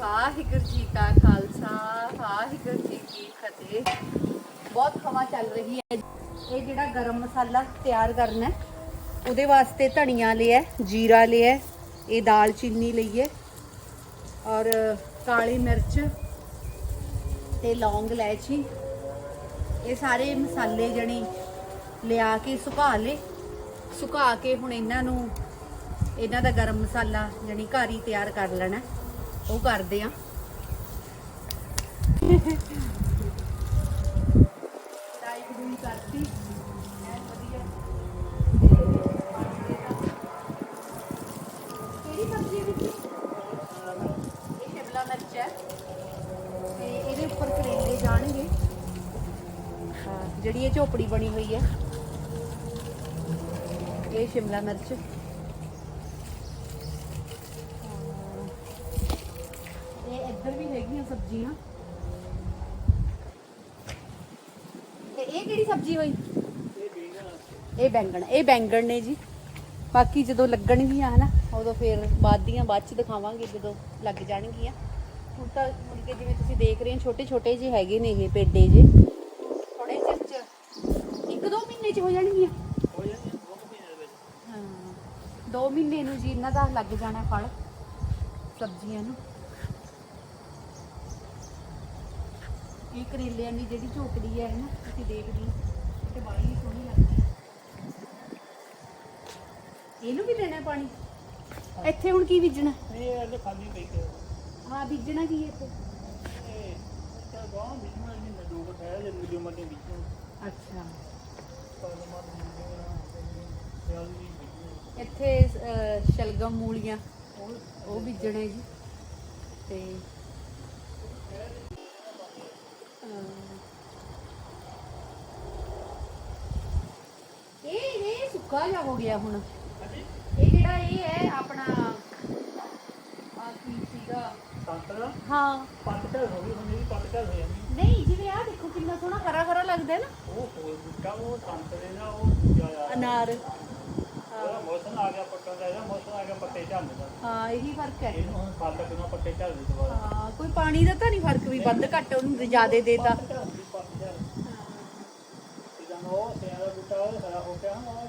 ਵਾਹਿਗੁਰੂ ਜੀ ਕਾ ਖਾਲਸਾ, ਵਾਹਿਗੁਰੂ ਜੀ ਕੀ ਫਤਿਹ। ਬਹੁਤ ਹਵਾ ਚੱਲ ਰਹੀ ਹੈ। ਇਹ ਜਿਹੜਾ ਗਰਮ ਮਸਾਲਾ ਤਿਆਰ ਕਰਨਾ ਹੈ, ਉਹਦੇ ਵਾਸਤੇ ਧਨੀਆ ਲਿਆ ਜੀਰਾ ਲਿਆ ਇਹ ਦਾਲ ਚੀਨੀ ਲਈ ਹੈ। ਔਰ ਕਾਲੀ ਮਿਰਚ ਤੇ ਲੌਂਗ ਇਲਾਇਚੀ। ਇਹ ਸਾਰੇ ਮਸਾਲੇ ਜਣੀ ਲਿਆ ਕੇ ਸੁਕਾ ਲੇ ਸੁਕਾ ਕੇ ਹੁਣ ਇਹਨਾਂ ਨੂੰ, ਇਹਨਾਂ ਦਾ ਗਰਮ ਮਸਾਲਾ ਜਣੀ ਘਰ ਹੀ ਤਿਆਰ ਕਰ ਲੈਣਾ ਉਹ ਕਰਦੇ ਆ। ਰਾਈ ਗੂਈ ਕਰਤੀ ਐਨ ਵਧੀਆ ਕਿਹੜੀ ਸਬਜ਼ੀ ਵਿੱਚ ਇਹ ਸ਼ਿਮਲਾ ਮਿਰਚ ਹੈ। ਤੇ ਇਹਦੇ ਉੱਪਰ ਕਰੇਲੇ ਜਾਣਗੇ। ਹਾਂ, ਜਿਹੜੀ ਇਹ ਝੋਪੜੀ ਬਣੀ ਹੋਈ ਹੈ। ਇਹ ਸ਼ਿਮਲਾ ਮਿਰਚ। ਹੈਗੀਆਂ ਸਬਜ਼ੀਆਂ। ਤੇ ਇਹ ਕਿਹੜੀ ਸਬਜ਼ੀ ਹੋਈ? ਇਹ ਬੈਂਗਣ ਇਹ ਬੈਂਗਣ ਨੇ ਜੀ। ਬਾਕੀ ਜਦੋਂ ਲੱਗਣਗੀਆਂ ਹਨਾ ਉਦੋਂ ਫਿਰ ਬਾਅਦ ਦੀਆਂ ਬਾਅਦ ਚ ਦਿਖਾਵਾਂਗੇ ਜਦੋਂ ਲੱਗ ਜਾਣਗੀਆਂ। ਹੁਣ ਤਾਂ ਮੁੜ ਕੇ ਜਿਵੇਂ ਤੁਸੀਂ ਦੇਖ ਰਹੇ ਹੋ ਛੋਟੇ ਛੋਟੇ ਜਿਹੇ ਹੈਗੇ ਨੇ ਇਹ ਪੇਡੇ ਜੇ। ਥੋੜੇ ਚਿਰ ਚ ਇੱਕ ਦੋ ਮਹੀਨੇ ਚ ਹੋ ਜਾਣਗੀਆਂ। ਹਾਂ। ਦੋ ਮਹੀਨੇ ਨੂੰ ਜੀ ਇਹਨਾਂ ਦਾ ਲੱਗ ਜਾਣਾ ਫਲ ਸਬਜ਼ੀਆਂ ਨੂੰ। ਇਹ ਕਰੇਲਿਆਂ ਦੀ ਜਿਹੜੀ ਝੋਕੜੀ ਹੈ ਨਾ ਤੁਸੀਂ ਦੇਖਦੇ ਹੋ ਤੇ ਬੜੀ ਹੀ ਸੋਹਣੀ ਲੱਗਦੀ ਹੈ। ਇਹਨੂੰ ਵੀ ਦੇਣਾ ਪਾਣੀ? ਇੱਥੇ ਹੁਣ ਕੀ ਬੀਜਣਾ? ਇਹ ਅਲੇ ਖਾਲੀ ਪਈ ਕੇ ਹਾਂ ਬੀਜਣਾ ਕੀ ਹੈ ਇੱਥੇ? ਇਹ ਤਾਂ ਗਾਂ ਬਿਜਮਾ ਨਹੀਂ ਨਾ ਦੋ ਬਠਾਇਆ ਜੇ ਮੀਡੀਅਮ ਮਤੇ ਵਿੱਚ ਅੱਛਾ। ਪਰ ਮਤ ਨਹੀਂ ਯਾਦ ਨਹੀਂ ਇੱਥੇ ਅਹ, ਸ਼ਲਗਮ ਮੂਲੀਆਂ ਉਹ ਉਹ ਬੀਜਣੇ ਜੀ। ਤੇ ਅਹ, ਇਹ ਇਹ ਸੁੱਕਾ ਜਿਹਾ ਹੋ ਗਿਆ ਹੁਣ। ਇਹ ਜਿਹੜਾ ਇਹ ਹੈ ਆਪਣਾ ਆ ਕੀ ਸੀਗਾ? ਸੰਤਰਾ? ਹਾਂ। ਪੱਤਝੜ ਹੋ ਗਈ ਹੁਣ ਇਹ ਪੱਤਝੜ ਹੋ ਜਾਂਦੀ ਨਹੀਂ ਜਿਵੇਂ ਆ ਦੇਖੋ ਕਿੰਨਾ ਸੋਹਣਾ ਹਰਾ ਹਰਾ ਲੱਗਦਾ ਹੈ ਨਾ। ਉਹ ਹੋਰ ਬੁੱਟਾ ਉਹ ਸੰਤਰੇ ਦਾ ਉਹ ਜ਼ਿਆਦਾ ਅਨਾਰ। ਉਹਦਾ ਮੌਸਮ ਆ ਗਿਆ ਪੱਟਣ ਦਾ ਇਹਦਾ ਮੌਸਮ ਆ ਗਿਆ ਪੱਤੇ ਝੜਨ ਦਾ। ਹਾਂ ਇਹੀ ਫ਼ਰਕ ਹੈ। ਇਹਨੂੰ ਹੁਣ ਫਲ ਲੱਗਣਾ ਪੱਤੇ ਝੜਦੇ ਦੁਬਾਰਾ ਹਾਂ ਕੋਈ ਪਾਣੀ ਦਾ ਤਾਂ ਨਹੀਂ ਫ਼ਰਕ ਵੀ ਵੱਧ ਘੱਟ ਉਹਨੂੰ ਜ਼ਿਆਦੇ ਦੇਤਾ ਪੱਤਝੜ ਹੁੰਦੀ ਪੱਤਝੜ ਜਦੋਂ ਉਹ ਸਿਆਂ ਦਾ ਬੂਟਾ ਉਹ ਹਰਾ ਹੋ ਗਿਆ ਹਾਂ।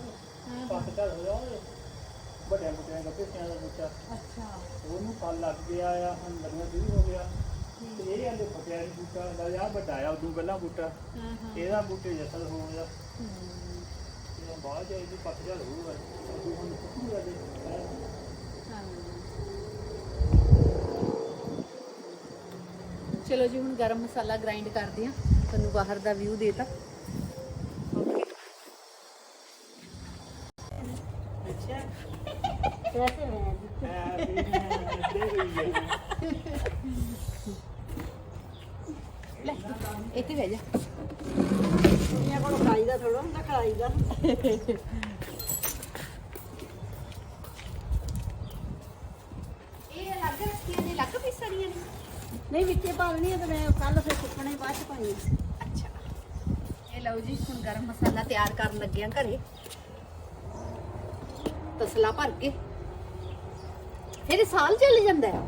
ਪੱਤਝੜ ਹੋ ਗਿਆ ਉਹ ਵੱਡਿਆਂ ਬੂਟਿਆਂ ਦਾ ਸਿਆਂ ਦਾ ਬੂਟਾ। ਅੱਛਾ। ਉਹਨੂੰ ਫਲ ਲੱਗ ਗਿਆ ਆ ਹੁਣ ਲੱਗਣਾ ਸ਼ੁਰੂ ਹੋ ਗਿਆ। ਤੇ ਇਹ ਆਲੇ ਫਟਿਆ ਨਹੀਂ ਬੂਟਾ ਦਾ ਯਾਰ ਵੱਡਾ ਆ ਉਦੋਂ ਪਹਿਲਾਂ ਬੂਟਾ। ਇਹਦਾ ਬੂਟੇ ਜਸਲ ਹੋ ਗਿਆ। ਚਲੋ ਜੀ ਹੁਣ ਗਰਮ ਮਸਾਲਾ ਗ੍ਰਾਈਂਡ ਕਰਦੇ ਆ ਤੁਹਾਨੂੰ ਬਾਹਰ ਦਾ ਵਿਊ ਦੇਤਾ ਲੈ ਇੱਥੇ ਬਹਿ ਜਾ। ਇਹਨਾਂ ਕੋਲ ਖਾਈਦਾ ਥੋੜਾ ਹੁੰਦਾ। ਖਾਈਦਾ ਇਹ ਅਲੱਗ ਰੱਖੀਆਂ ਨੇ ਅਲੱਗ ਪੀਸਣੀਆਂ ਨੇ? ਨਹੀਂ ਵਿੱਚੇ ਪਾਲਣੀ ਆ ਤੇ ਮੈਂ ਕੱਲ ਫਿਰ ਸੁੱਕਣੇ ਬਾਅਦ ਚ ਪਾਈ ਅੱਛਾ। ਇਹ ਲਓ ਜੀ ਹੁਣ ਗਰਮ ਮਸਾਲਾ ਤਿਆਰ ਕਰਨ ਲੱਗੇ ਆ ਘਰੇ। ਤਸਲਾ ਭਰ ਕੇ। ਫਿਰ ਸਾਲ ਚੱਲ ਜਾਂਦਾ ਹੈ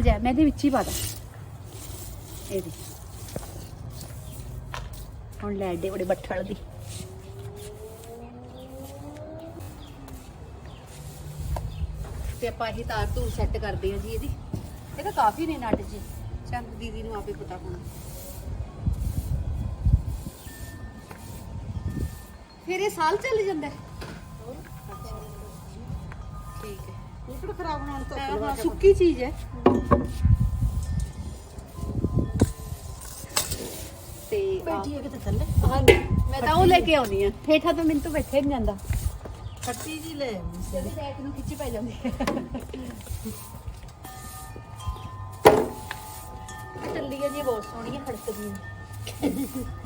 ਜਾ ਮੈਂ ਇਹਦੇ ਵਿੱਚ ਹੀ ਪਾ ਦਾਂ। ਇਹਦੇ ਹੁਣ ਲੈ ਡੇ ਬੜੇ ਬੱਠਲ ਦੀ। ਤੇ ਆਪਾਂ ਇਹ ਤਾਰ ਤੂਰ ਸੈੱਟ ਕਰਦੇ ਆ ਜੀ ਇਹਦੀ। ਇਹ ਤਾਂ ਕਾਫੀ ਨੇ ਨਟ ਜੀ। ਚੱਲ ਦੀਦੀ ਨੂੰ ਆਪੇ ਪਤਾ ਹੋਣਾ। ਫਿਰ ਇਹ ਸਾਲ ਚੱਲ ਜਾਂਦਾ। ਠੀਕ ਹੈ। ਨਿਕੜ ਖਰਾਬ ਹੋਣ ਤੋਂ ਸੁੱਕੀ ਚੀਜ਼ ਹੈ। ਬੈਠੀ ਹੈ ਕਿਤੇ ਥੱਲੇ? ਹਾਂ, ਮੈਂ ਤਾਂ ਉਹ ਲੈ ਕੇ ਆਉਣੀ ਆ। ਹੇਠਾਂ ਤਾਂ ਮੈਨੂੰ ਤੋਂ ਬੈਠੇ ਨਹੀਂ ਜਾਂਦਾ। ਖੱਟੀ ਜੀ ਲੈ। ਜਦ ਰੈਕ ਨੂੰ ਖਿੱਚ ਪੈ ਜਾਂਦੀ ਹੈ। ਟੱਲੀਆਂ ਜੀ ਬਹੁਤ ਸੋਹਣੀਆਂ ਖੜਕਦੀਆਂ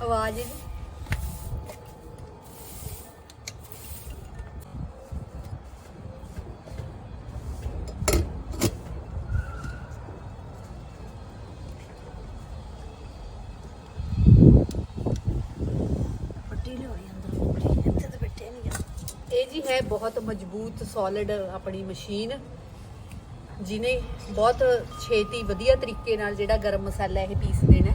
ਆਵਾਜ਼ ਇਹਦੀ। ਬਹੁਤ ਮਜ਼ਬੂਤ ਸੋਲਿਡ ਆਪਣੀ ਮਸ਼ੀਨ ਜਿਨੇ ਬਹੁਤ ਛੇਤੀ ਵਧੀਆ ਤਰੀਕੇ ਨਾਲ ਜਿਹੜਾ ਗਰਮ ਮਸਾਲਾ ਇਹ ਪੀਸ ਦੇਣਾ।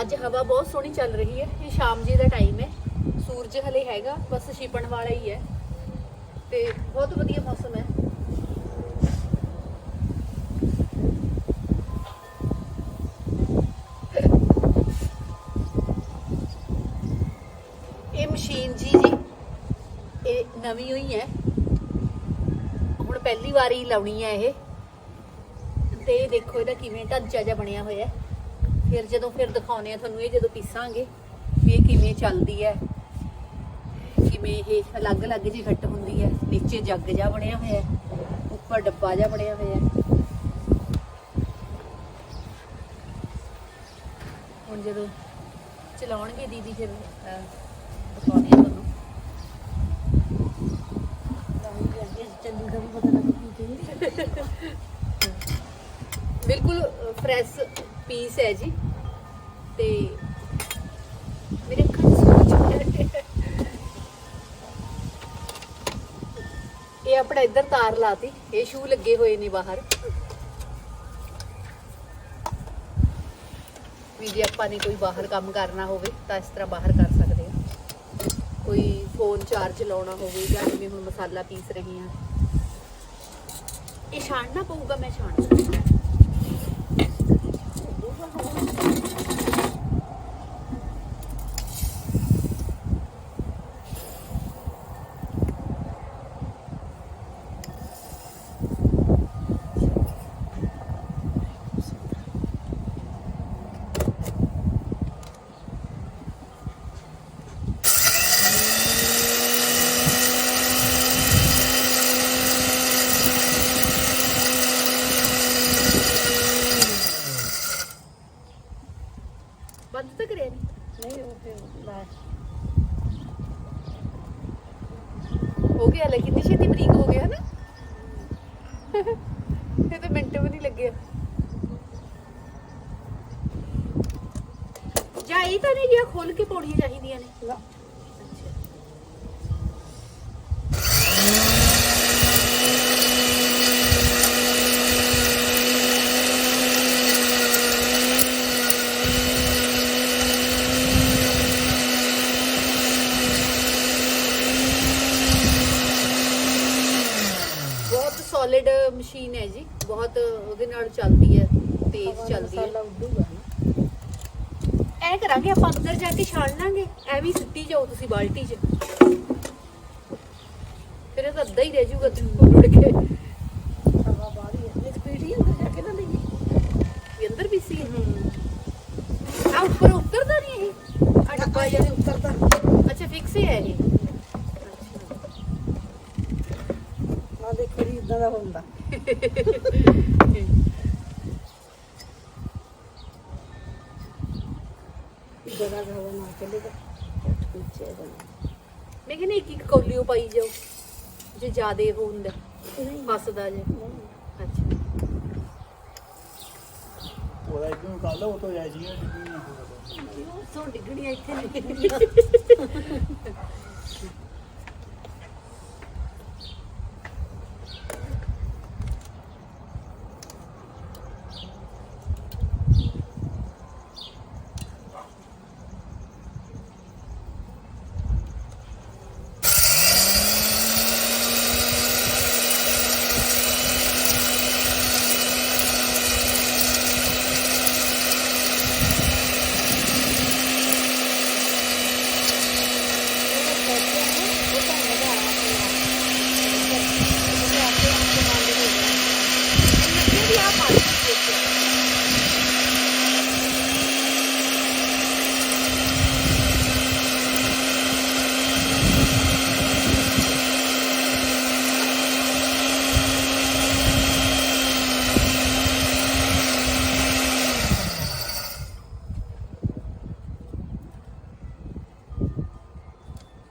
ਅੱਜ ਹਵਾ ਬਹੁਤ ਸੋਹਣੀ ਚੱਲ ਰਹੀ ਹੈ, ਇਹ ਸ਼ਾਮ ਜੀ ਦਾ ਟਾਈਮ ਹੈ। ਸੂਰਜ ਹਲੇ ਹੈਗਾ, ਬਸ ਛਿਪਣ ਵਾਲਾ ਹੀ ਹੈ। ਤੇ ਬਹੁਤ ਵਧੀਆ ਮੌਸਮ ਹੈ। ਇਹ ਮਸ਼ੀਨ ਜੀ ਨਵੀਂ ਹੋਈ ਹੈ। ਹੁਣ ਪਹਿਲੀ ਵਾਰੀ ਲਾਉਣੀ ਹੈ ਇਹ। ਤੇ ਦੇਖੋ ਇਹਦਾ ਕਿਵੇਂ ਢਾਂਚਾ ਜਿਹਾ ਬਣਿਆ ਹੋਇਆ ਹੈ। ਫਿਰ ਜਦੋਂ ਫਿਰ ਦਿਖਾਉਨੇ ਆ ਤੁਹਾਨੂੰ ਇਹ ਜਦੋਂ ਪੀਸਾਂਗੇ ਵੀ ਇਹ ਕਿਵੇਂ ਚੱਲਦੀ ਹੈ। ਕਿਵੇਂ ਇਹ ਅਲੱਗ-ਅਲੱਗ ਜਿਹੀ ਘੱਟ ਹੁੰਦੀ ਹੈ। ਨੀਚੇ ਜੱਗ ਜਿਹਾ ਬਣਿਆ ਹੋਇਆ ਹੈ। ਉੱਪਰ ਡੱਬਾ ਜਿਹਾ ਬਣਿਆ ਹੋਇਆ ਹੈ। ਹੁਣ ਜਦੋਂ ਚਲਾਉਣਗੇ ਦੀਦੀ ਫਿਰ ਅਹ, ਦਿਖਾਉਂਦੇ ਆ ਵੀ ਪਤਾ ਲੱਗ ਕੀ ਬਿਲਕੁਲ ਫਰੈਸ਼ ਪੀਸ ਹੈ ਜੀ। ਤੇ ਮੇਰੇ ਅੱਖਾਂ ਇਹ ਆਪਣਾ ਇੱਧਰ ਤਾਰ ਲਾਤੀ। ਇਹ ਸ਼ੂ ਲੱਗੇ ਹੋਏ ਨੇ ਬਾਹਰ। ਵੀ ਜੇ ਆਪਾਂ ਨੇ ਕੋਈ ਬਾਹਰ ਕੰਮ ਕਰਨਾ ਹੋਵੇ, ਤਾਂ ਇਸ ਤਰ੍ਹਾਂ ਬਾਹਰ ਕਰ ਸਕਦੇ ਹਾਂ। ਕੋਈ ਫੋਨ ਚਾਰਜ ਲਾਉਣਾ ਹੋਵੇ ਜਾਂ ਜਿਵੇਂ ਹੁਣ ਮਸਾਲਾ ਪੀਸ ਰਹੀ ਹਾਂ। ਇਹ ਛਾਣਨਾ ਪਊਗਾ ਮੈਂ ਛਾਣ ਸਕਦੀ ਹਾਂ ਬੰਦ ਤਾਂ ਕਰਿਆ ਨਹੀਂ ਨਹੀਂ ਉਹ ਤੇ ਲਾ ਹੋ ਗਿਆ ਲੈ ਕਿੰਨੀ ਛੇਤੀ ਬਰੀਕ ਹੋ ਗਿਆ ਨਾ ਇਹ ਤਾਂ ਮਿੰਟ ਵੀ ਨਹੀਂ ਲੱਗਿਆ ਜਾਈ ਤਾਂ ਨਹੀਂ ਗਿਆ ਖੋਲ ਕੇ ਪੌੜੀਆਂ ਚਾਹੀਦੀਆਂ ਨੇ ਲਾ ਅੱਛਾ ਬਹੁਤ ਸੋਲਿਡ ਮਸ਼ੀਨ ਹੈ ਜੀ ਬਹੁਤ ਉਹਦੇ ਨਾਲ ਚੱਲਦੀ ਹੈ ਤੇਜ਼ ਚੱਲਦੀ ਹੈ ਮਸਾਲਾ ਉੱਡੂਗਾ ਨਾ ਐ ਕਰਾਂਗੇ ਆਪਾਂ ਅੰਦਰ ਜਾ ਕੇ ਛਾਣ ਲਾਂਗੇ। ਐਵੇਂ ਸਿੱਟੀ ਜਾਓ ਤੁਸੀਂ ਬਾਲਟੀ 'ਚ। ਫਿਰ ਇਹ ਤਾਂ ਅੱਧਾ ਹੀ ਰਹਿ ਜਾਊਗਾ ਰੁੜ ਕੇ। ਹਵਾ ਬਾਹਰ ਹੀ ਅੰਦਰ ਜਾ ਕੇ ਨਾ ਲਈਏ। ਵੀ ਅੰਦਰ ਵੀ ਸੀ। ਆ ਉੱਪਰ ਉਤਰਦਾ ਨਹੀਂ ਇਹ? ਆ ਡੱਬਾ ਜਿਹਾ ਨੀ ਉਤਰਦਾ। ਅੱਛਾ ਫਿਕਸ ਹੀ ਹੈ ਇਹ। ਆ ਦੇਖੋ ਜੀ ਇਦਾਂ ਦਾ ਹੁੰਦਾ। ਜਗ੍ਹਾ ਹਵਾ ਨਾ ਚੱਲੇਗਾ ਪਿੱਛੇ ਦਾ ਮੈਂ ਕਹਿੰਦੀ ਇੱਕ ਇੱਕ ਕੌਲੀਓ ਪਾਈ ਜਾਓ। ਜੇ ਜ਼ਿਆਦੇ ਉਹ ਹੁੰਦਾ ਨਹੀਂ। ਫਸਦਾ ਜੇ। ਨਹੀਂ। ਅੱਛਾ। ਉਹਦਾ ਇਦੋਂ ਕੱਲ ਉਹ ਤੋਂ ਜਾਈ ਸੀ ਸੋ ਡਿੱਗਣੀਆਂ ਇੱਥੇ ਨਹੀਂ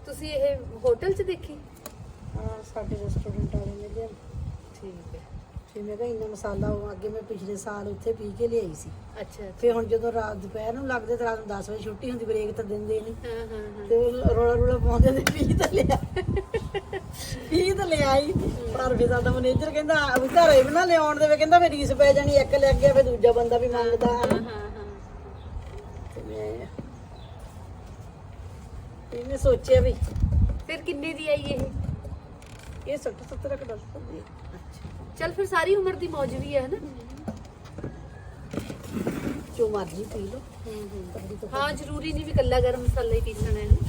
ਤੁਸੀਂ ਇਹ ਹੋਟਲ 'ਚ ਦੇਖੀ? ਹਾਂ ਸਾਡੇ ਰੈਸਟੋਰੈਂਟ ਵਾਲੇ ਨੇ ਲਿਆ। ਠੀਕ ਹੈ। ਫਿਰ ਮੈਂ ਕਿਹਾ ਇੰਨਾ ਮਸਾਲਾ ਉਹ ਅੱਗੇ ਮੈਂ ਪਿਛਲੇ ਸਾਲ ਉੱਥੇ ਪੀ ਕੇ ਲਿਆਈ ਸੀ। ਅੱਛਾ ਫਿਰ ਹੁਣ ਜਦੋਂ ਰਾਤ ਦੁਪਹਿਰ ਨੂੰ ਲੱਗਦੇ ਤੇ ਰਾਤ ਨੂੰ 10 ਵਜੇ ਛੁੱਟੀ ਹੁੰਦੀ ਬ੍ਰੇਕ ਤਾਂ ਦਿੰਦੇ ਨਹੀਂ ਹਾਂ ਹਾਂ ਹਾਂ। ਤੇ ਉਹ ਰੋਲਾ ਰੋਲਾ ਪਾਉਂਦੇ ਤੇ ਪੀ ਤਾਂ ਲਿਆ। ਪੀ ਤਾਂ ਲਿਆ ਹੀ। ਪਰ ਫਿਰ ਸਾਡਾ ਮੈਨੇਜਰ ਕਹਿੰਦਾ ਘਰੇ ਬਣਾ ਲਿਆਉਣ ਦੇਵੇ ਕਹਿੰਦਾ ਫਿਰ ਰੀਸ ਪੈ ਜਾਣੀ ਇੱਕ ਲੈ ਗਿਆ ਫਿਰ ਦੂਜਾ ਬੰਦਾ ਵੀ ਮੰਗਦਾ। ਹਾਂ ਹਾਂ ਹਾਂ ਤੇ ਮੈਂ ਇਹਨੇ ਸੋਚਿਆ ਵੀ ਫਿਰ ਕਿੰਨੇ ਦੀ ਆਈ ਇਹ? ਇਹ 60 70 ਕ ਦੱਸ ਚੱਲ ਫਿਰ ਸਾਰੀ ਉਮਰ ਦੀ ਮੌਜ ਵੀ ਹੈ ਨਾ ਜੋ ਮਰਜ਼ੀ ਪੀ ਲਓ। ਹਾਂ ਜ਼ਰੂਰੀ ਨਹੀਂ ਵੀ ਕੱਲਾ ਗਰਮ ਮਸਾਲਾ ਹੀ ਪੀਸਣਾ ਹੈ ਨਾ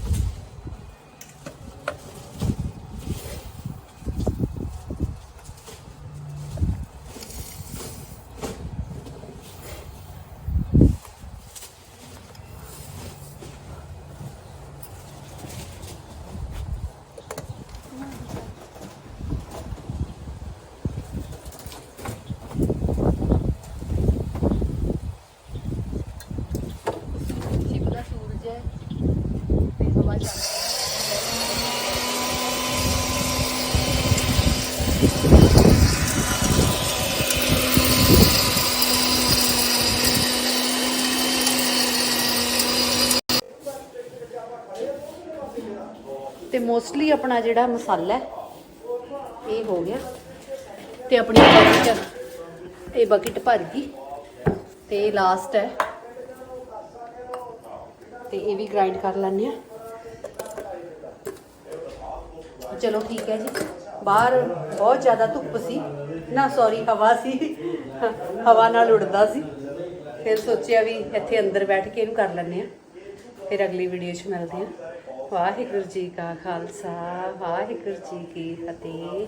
ਸ਼ਿਮਲਾ ਸੂਰਜ ਹੈ ਤੇ ਹਵਾ ਚੱਲ ਰਹੀ ਹੈ ਤੇ ਮੋਸਟਲੀ ਆਪਣਾ ਜਿਹੜਾ ਮਸਾਲਾ ਹੈ, ਇਹ ਹੋ ਗਿਆ। ਤੇ ਆਪਣੀ ਬਕਟ ਇਹ ਬਕਟ ਭਰ ਗਈ। ਤੇ ਲਾਸਟ ਹੈ। ਤੇ ਇਹ ਵੀ ਗ੍ਰਾਈਂਡ ਕਰ ਲੈਣੇ ਆ ਚਲੋ ਠੀਕ ਹੈ ਜੀ। ਬਾਹਰ ਬਹੁਤ ਜ਼ਿਆਦਾ ਧੁੱਪ ਸੀ। ਨਾ ਸੌਰੀ ਹਵਾ ਸੀ। ਹਵਾ ਨਾਲ ਉੜਦਾ ਸੀ। ਫਿਰ ਸੋਚਿਆ ਵੀ ਇੱਥੇ ਅੰਦਰ ਬੈਠ ਕੇ ਇਹਨੂੰ ਕਰ ਲੈਂਦੇ ਆ ਫਿਰ ਅਗਲੀ ਵੀਡੀਓ 'ਚ ਮਿਲਦੇ ਆ ਵਾਹਿਗੁਰੂ ਜੀ ਕਾ ਖਾਲਸਾ, ਵਾਹਿਗੁਰੂ ਜੀ ਕੀ ਫਤਿਹ।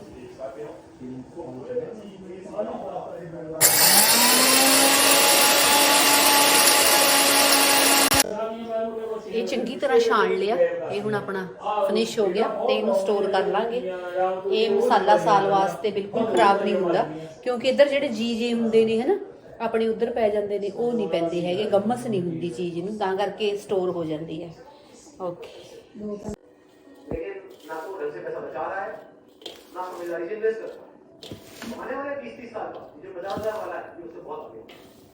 ਇਹ ਚੰਗੀ ਤਰ੍ਹਾਂ ਛਾਣ ਲਿਆ। ਇਹ ਹੁਣ ਆਪਣਾ ਫਿਨਿਸ਼ ਹੋ ਗਿਆ ਤੇ ਇਹਨੂੰ ਸਟੋਰ ਕਰ ਲਾਂਗੇ। ਇਹ ਮਸਾਲਾ ਸਾਲ ਵਾਸਤੇ ਬਿਲਕੁਲ ਖਰਾਬ ਨਹੀਂ ਹੁੰਦਾ, ਕਿਉਂਕਿ ਇੱਧਰ ਜਿਹੜੇ ਜੀ ਜੀ ਹੁੰਦੇ ਨੇ ਹਨਾ, ਆਪਣੇ ਉੱਧਰ ਪੈ ਜਾਂਦੇ ਨੇ, ਉਹ ਨਹੀਂ ਪੈਂਦੇ ਹੈਗੇ, ਗਮਸ ਨਹੀਂ ਹੁੰਦੀ ਚੀਜ਼ ਨੂੰ, ਤਾਂ ਕਰਕੇ ਸਟੋਰ ਹੋ ਜਾਂਦੀ ਹੈ। ਓਕੇ लेकिन ना तो ढंग से पैसा बचा रहा है ना समझदारी से इन्वेस्ट कर रहा है आने वाले बीस तीस साल बाद जो पचास हजार वाला है ये उससे बहुत आगे है।